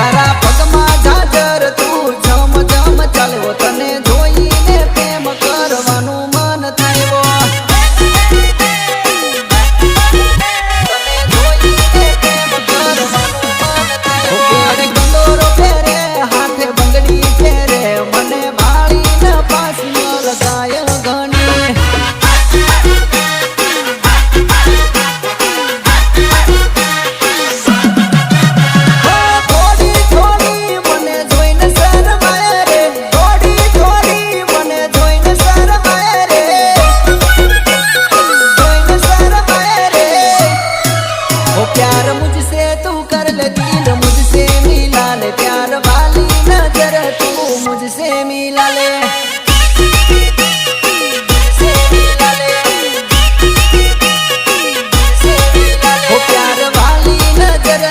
tarapa प्यार मुझसे तू कर ले दिल मुझसे मिला ले प्यार वाली नज़र, तू मुझसे मिला ले। प्यार वाली नज़र